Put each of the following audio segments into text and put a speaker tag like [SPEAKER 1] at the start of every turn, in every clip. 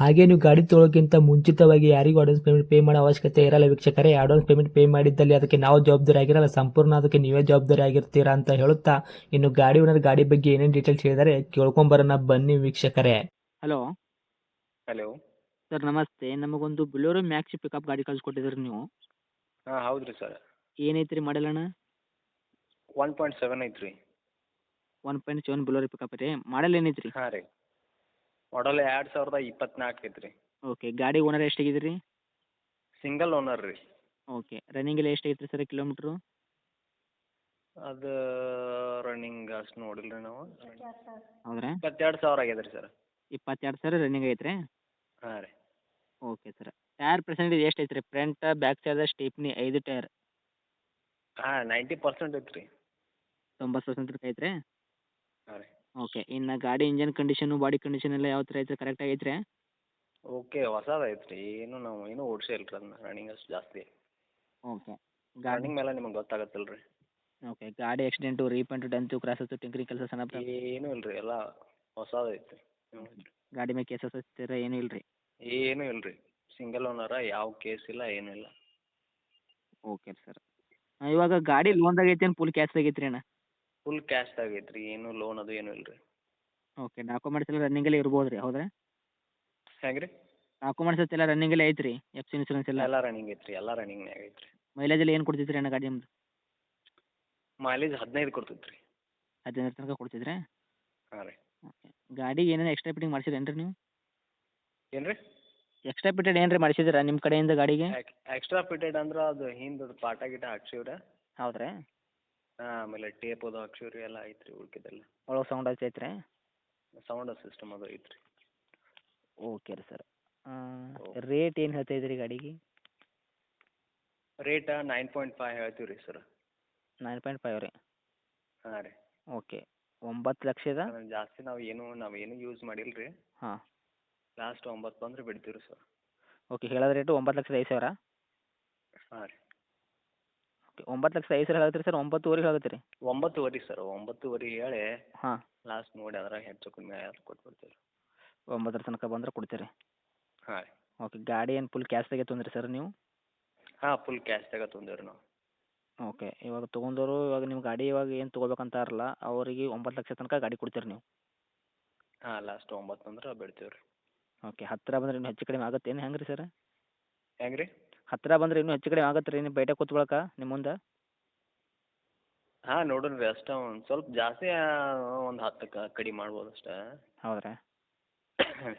[SPEAKER 1] ಹಾಗೆ ನೀವು ಗಾಡಿ ತೊಳೋಕ್ಕಿಂತ ಮುಂಚಿತವಾಗಿ ಯಾರಿಗೂ ಅಡ್ವಾನ್ಸ್ ಪೇಮೆಂಟ್ ಪೇ ಮಾಡೋ ಅವಶ್ಯಕತೆ ಇರಲ್ಲ ವೀಕ್ಷಕರೇ. ಅಡ್ವಾನ್ಸ್ ಪೇಮೆಂಟ್ ಪೇ ಮಾಡಿದ್ದಲ್ಲಿ ಅದಕ್ಕೆ ನಾವು ಜವಾಬ್ದಾರಿ ಆಗಿರಲ್ಲ. ಸಂಪೂರ್ಣ ಅದಕ್ಕೆ ನೀವೇ ಜವಾಬ್ದಾರಿ ಆಗಿರ್ತೀರಾ ಅಂತ ಹೇಳುತ್ತಾ ಇನ್ನು ಗಾಡಿ ಓನರ್ ಗಾಡಿ ಬಗ್ಗೆ ಏನೇನು ಡೀಟೇಲ್ಸ್ ಹೇಳಿದರೆ ಕೇಳ್ಕೊಂಬರೋಣ ಬನ್ನಿ ವೀಕ್ಷಕರೇ.
[SPEAKER 2] ಹಲೋ
[SPEAKER 3] ಹಲೋ
[SPEAKER 2] ಸರ್ ನಮಸ್ತೆ. ನಮಗೊಂದು ಬುಲೋರೋ ಮ್ಯಾಕ್ಸಿ ಪಿಕಪ್ ಗಾಡಿ ಕಳ್ಸಿಕೊಟ್ಟಿದ್ರಿ ನೀವು.
[SPEAKER 3] ಹಾಂ ಹೌದು ರೀ ಸರ್
[SPEAKER 2] ಏನೈತೆ ರೀ ಮಾಡಲಣ್ಣ
[SPEAKER 3] ಒನ್ ಪಾಯಿಂಟ್ ಸೆವೆನ್ ಐತ್ರಿ.
[SPEAKER 2] One point seven Bolero pickup ರೀ. ಮಾಡಲ್ ಏನೈತೆ ರೀ
[SPEAKER 3] ಹಾಂ ರೀ. ಮಾಡಲ್ ಎರಡು ಸಾವಿರದ ಇಪ್ಪತ್ನಾಲ್ಕು ಐತ್ರಿ.
[SPEAKER 2] ಓಕೆ ಗಾಡಿ ಓನರ್ ಎಷ್ಟಾಗಿದೆ ರೀ
[SPEAKER 3] ಸಿಂಗಲ್ ಓನರ್ ರೀ.
[SPEAKER 2] ಓಕೆ ರನ್ನಿಂಗ್ ಎಲ್ಲ ಎಷ್ಟಾಗೈತೆ ರೀ ಸರ್ ಕಿಲೋಮೀಟ್ರು
[SPEAKER 3] ಅದು ರನ್ನಿಂಗ್ ಅಷ್ಟು ನೋಡಿಲ್ಲ ರೀ ನಾವು.
[SPEAKER 2] ಹೌದ್ರಾ?
[SPEAKER 3] ಇಪ್ಪತ್ತೆರಡು ಸಾವಿರ ಆಗ್ಯದ ರೀ ಸರ್.
[SPEAKER 2] ಇಪ್ಪತ್ತೆರಡು ಸಾವಿರ ರನ್ನಿಂಗ್ ಐತ್ರಿ?
[SPEAKER 3] ಹಾಂ ರೀ.
[SPEAKER 2] ಓಕೆ ಸರ್ ಟೈರ್ ಪರ್ಸೆಂಟೇಜ್ ಎಷ್ಟು ಐತ್ರಿ? ರೀ ಫ್ರಂಟ್ ಬ್ಯಾಕ್ ಸೈಡ್ ಸ್ಟೀಪ್ನಿ ಐದು ಟೈರ್
[SPEAKER 3] ಹಾಂ ನೈಂಟಿ ಪರ್ಸೆಂಟ್ ಐತ್ರಿ.
[SPEAKER 2] ತೊಂಬತ್ತು ಪರ್ಸೆಂಟ್ ಐತ್ರಿ?
[SPEAKER 3] ಹಾಂ ರೀ.
[SPEAKER 2] ಓಕೆ ಇನ್ನು ಗಾಡಿ ಇಂಜನ್ ಕಂಡೀಷನು ಬಾಡಿ ಕಂಡೀಷನ್ ಎಲ್ಲ ಯಾವ ಥರ ಐತ್ರಿ? ಕರೆಕ್ಟ್ ಐತ್ರಿ?
[SPEAKER 3] ಓಕೆ ಹೊಸದು ಐತೆ ರೀ ಏನು ನಾವು ಏನು ಓಡಿಸೇ ಇಲ್ಲ ರೀ ಅದನ್ನ ರನ್ನಿಂಗ್ ಅಷ್ಟು ಜಾಸ್ತಿ.
[SPEAKER 2] ಓಕೆ ಗಾಡಿ
[SPEAKER 3] ರನ್ನಿಂಗ್ ಮೇಲೆ ನಿಮಗೆ ಗೊತ್ತಾಗತ್ತಲ್ಲ ರೀ
[SPEAKER 2] ಓಕೆ ಗಾಡಿ ಆಕ್ಸಿಡೆಂಟು ರೀಪೇಂಟು ಡಂತು ಕ್ರಾಸಸ್ಸು ಟಿಂಕ್ರಿಂಗ್ ಕೆಲಸ ಸಣ್ಣ ಪುಟ್ಟ?
[SPEAKER 3] ಏನೂ ಇಲ್ಲ ರೀ ಎಲ್ಲ ಹೊಸದು ಐತೆ
[SPEAKER 2] ಗಾಡಿ ಮೇಲೆ ಕೇಸಸ್ ಹಚ್ತೀರ ಏನು ಇಲ್ಲ ರೀ
[SPEAKER 3] ಏನು ಇಲ್ಲ ರೀ ಸಿಂಗಲ್ ಓನರ ಯಾವ ಕೇಸ್ ಇಲ್ಲ ಏನು ಇಲ್ಲ.
[SPEAKER 2] Okay sir. ಇವಾಗ ಗಾಡಿ ಲೋನ್ದಾಗ ಐತಿ ಏನು ಫುಲ್ ಕ್ಯಾಶ್ದಾಗ ಐತ್ರಿ ಅಣ್ಣ?
[SPEAKER 3] ಫುಲ್ ಕ್ಯಾಶ್ದಾಗ ರೀ ಏನು ಲೋನ್ ಅದು ಏನು ಇಲ್ಲ ರೀ
[SPEAKER 2] ಓಕೆ ಡಾಕ್ಯುಮೆಂಟ್ಸ್ ಎಲ್ಲ ರನ್ನಿಂಗಲ್ಲೇ ಇರ್ಬೋದು ರೀ ಹೌದ್ರಾ?
[SPEAKER 3] ಹೆಂಗೆ ರೀ
[SPEAKER 2] ಡಾಕ್ಯುಮೆಂಟ್ಸ್ ಎಲ್ಲ ರನ್ನಿಂಗಲ್ಲೇ ಐತ್ರಿ ರೀ ಎಫ್ ಸಿ ಇನ್ಸೂರೆನ್ಸ್ ಎಲ್ಲ?
[SPEAKER 3] ಎಲ್ಲ ರನ್ನಿಂಗ್ ಐತೆ ರೀ ಎಲ್ಲ ರನ್ನಿಂಗ್ನಾಗ ಐತೆ ರೀ
[SPEAKER 2] ಮೈಲೇಜ್ ಎಲ್ಲ ಏನು ಕೊಡ್ತೈತ್ರಿ ಅಣ್ಣ ಗಾಡಿ ನಿಮ್ದು?
[SPEAKER 3] ಮೈಲೇಜ್ ಹದಿನೈದು ಕೊಡ್ತೈತೆ ರೀ
[SPEAKER 2] ಹದಿನೈದು ತನಕ ಕೊಡ್ತಿದ್ರೆ?
[SPEAKER 3] ಹಾಂ ರೀ.
[SPEAKER 2] ಓಕೆ ಗಾಡಿಗೆ ಏನೇನು ಎಕ್ಸ್ಟ್ರಾ ಫಿಟ್ಟಿಂಗ್ ಮಾಡಿಸಿರೇನು ರೀ ನೀವು?
[SPEAKER 3] ಏನು ರೀ
[SPEAKER 2] ಎಕ್ಸ್ಟ್ರಾ ಪಿಟೆಡ್ ಏನು ರೀ ಮಾಡಿಸಿದ್ದೀರಾ ನಿಮ್ಮ ಕಡೆಯಿಂದ ಗಾಡಿಗೆ?
[SPEAKER 3] ಎಕ್ಸ್ಟ್ರಾ ಫಿಟೆಡ್ ಅಂದ್ರೆ ಅದು ಹಿಂದೆ ಪಾಟ ಗಿಟ ಹಾಕ್ಸಿವ್ರೆ.
[SPEAKER 2] ಹೌದ್ರಾ?
[SPEAKER 3] ಹಾಂ ಆಮೇಲೆ ಟೇಪ್ ಅದು ಹಾಕ್ಸಿವ್ರಿ ಎಲ್ಲ ಐತೆ ರೀ ಉಳ್ಕಿದ್ದೆಲ್ಲ.
[SPEAKER 2] ಒಳಗೆ ಸೌಂಡ್ ಐತೆ ರೀ
[SPEAKER 3] ಸೌಂಡ್ ಸಿಸ್ಟಮ್ ಅದು ಐತೆ ರೀ
[SPEAKER 2] ಓಕೆ ರೀ ಸರ್ ರೇಟ್ ಏನು ಹೇಳ್ತಾ ಇದ್ದೀರಿ ಗಾಡಿಗೆ?
[SPEAKER 3] ರೇಟ ನೈನ್ ಪಾಯಿಂಟ್ ಫೈವ್ ಹೇಳ್ತೀವಿ ರೀ ಸರ್.
[SPEAKER 2] ನೈನ್ ಪಾಯಿಂಟ್ ಫೈವ್ ರೀ?
[SPEAKER 3] ಹಾಂ ರೀ.
[SPEAKER 2] ಓಕೆ ಒಂಬತ್ತು ಲಕ್ಷದ?
[SPEAKER 3] ಜಾಸ್ತಿ ನಾವು ಏನು ನಾವು ಏನು ಯೂಸ್ ಮಾಡಿಲ್ಲ ರೀ
[SPEAKER 2] ಹಾಂ.
[SPEAKER 3] ಲಾಸ್ಟ್ ಒಂಬತ್ತು ಬಂದ್ರೆ ಬಿಡ್ತೀವಿ ರೀ ಸರ್.
[SPEAKER 2] ಓಕೆ ಹೇಳೋದು ರೇಟು ಒಂಬತ್ತು ಲಕ್ಷದ ಐದು ಸಾವಿರ?
[SPEAKER 3] ಹಾಂ ರೀ.
[SPEAKER 2] ಒಂಬತ್ತು ಲಕ್ಷ ಐದು ಸಾವಿರ ಹೇಳತ್ತೀರಿ ಸರ್ ಒಂಬತ್ತುವರೆ ಹೇಳತ್ತೀರಿ
[SPEAKER 3] ಒಂಬತ್ತುವರೆ ಸರ್ ಒಂಬತ್ತುವರೆ ಹೇಳಿ
[SPEAKER 2] ಹಾಂ.
[SPEAKER 3] ಲಾಸ್ಟ್ ನೋಡಿ ಅದ್ರಾಗ ಹೆಚ್ಚು ಕಮ್ಮಿ ಆದ್ರೆ ಕೊಟ್ಬಿಡ್ತೀವಿ
[SPEAKER 2] ಒಂಬತ್ತರ ತನಕ ಬಂದ್ರೆ ಕೊಡ್ತೀರಿ.
[SPEAKER 3] ಹಾಂ ರೀ.
[SPEAKER 2] ಓಕೆ ಗಾಡಿ ಏನು ಫುಲ್ ಕ್ಯಾಶ್ದಾಗೆ ತೊಂದ್ರಿ ಸರ್ ನೀವು?
[SPEAKER 3] ಹಾಂ ಫುಲ್ ಕ್ಯಾಶ್ದಾಗ ರೀ ನಾವು.
[SPEAKER 2] ಓಕೆ ಇವಾಗ ತೊಗೊಂಡವರು ಇವಾಗ ನಿಮ್ಮ ಗಾಡಿ ಇವಾಗ ಏನು ತೊಗೋಬೇಕಂತಾರಲ್ಲ ಅವರಿಗೆ ಒಂಬತ್ತು ಲಕ್ಷ ತನಕ ಗಾಡಿ ಕೊಡ್ತೀರಿ ನೀವು?
[SPEAKER 3] ಹಾಂ ಲಾಸ್ಟ್ ಒಂಬತ್ತು ಅಂದ್ರೆ ಬಿಡ್ತೀವಿ ರೀ
[SPEAKER 2] ಓಕೆ ಹತ್ತಿರ ಬಂದ್ರೆ ಇನ್ನೂ ಹೆಚ್ಚು ಕಡಿಮೆ ಆಗುತ್ತೆ ಏನು ಹೆಂಗೆ ರೀ ಸರ್?
[SPEAKER 3] ಹೆಂಗೆ ರೀ
[SPEAKER 2] ಹತ್ತಿರ ಬಂದ್ರೆ ಇನ್ನೂ ಹೆಚ್ಚು ಕಡಿಮೆ ಆಗತ್ತೆ ರೀ ನೀವು ಬಯಟೆ ಕೂತ್ಕೊಳಕ ನಿಮ್ಮ ಮುಂದೆ?
[SPEAKER 3] ಹಾಂ ನೋಡೋಣ ರೀ ಅಷ್ಟೇ ಒಂದು ಸ್ವಲ್ಪ ಜಾಸ್ತಿ ಒಂದು ಹತ್ತು ಕ ಕಡಿಮೆ ಮಾಡ್ಬೋದು ಅಷ್ಟೇ.
[SPEAKER 2] ಹೌದ್ರಾ?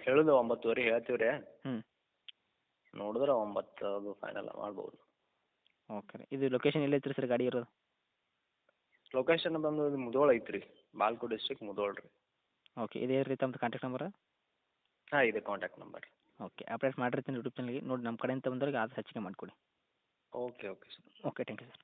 [SPEAKER 3] ಹೇಳೋದು ಒಂಬತ್ತುವರೆ ಹೇಳ್ತೀವಿ ರೀ.
[SPEAKER 2] ಹ್ಞೂ
[SPEAKER 3] ನೋಡಿದ್ರೆ ಒಂಬತ್ತು ಅದು ಫೈನಲ್ ಮಾಡ್ಬೋದು.
[SPEAKER 2] ಓಕೆ ರೀ ಇದು ಲೊಕೇಶನ್ ಎಲ್ಲಿ ಐತ್ರಿ ಸರ್ ಗಾಡಿ ಇರೋದು?
[SPEAKER 3] ಲೊಕೇಶನ್ ಬಂದು ಇದು ಮುಧೋಳ ಐತ್ರಿ ರೀ ಬಾಲ್ಕೋಟ್ ಡಿಸ್ಟ್ರಿಕ್ಟ್ ಮುಧೋಳ ರೀ.
[SPEAKER 2] ಓಕೆ ಇದೇ ರೀ ತಮ್ಮದು ಕಾಂಟ್ಯಾಕ್ಟ್ ನಂಬರ್
[SPEAKER 3] ಹಾಂ ಇದೆ ಕಾಂಟ್ಯಾಕ್ಟ್ ನಂಬರ್
[SPEAKER 2] ಓಕೆ ಅಪ್ಡೇಟ್ ಮಾಡಿರ್ತೀನಿ ಯೂಟ್ಯೂಬ್ ಚಾನಲ್ಗೆ ನೋಡಿ ನಮ್ಮ ಕಡೆಯಿಂದ ಬಂದವ್ರಿಗೆ ಆದಷ್ಟು ಹೆಚ್ಚಿಗೆ ಮಾಡಿಕೊಡಿ.
[SPEAKER 3] Okay okay sir
[SPEAKER 2] okay thank you sir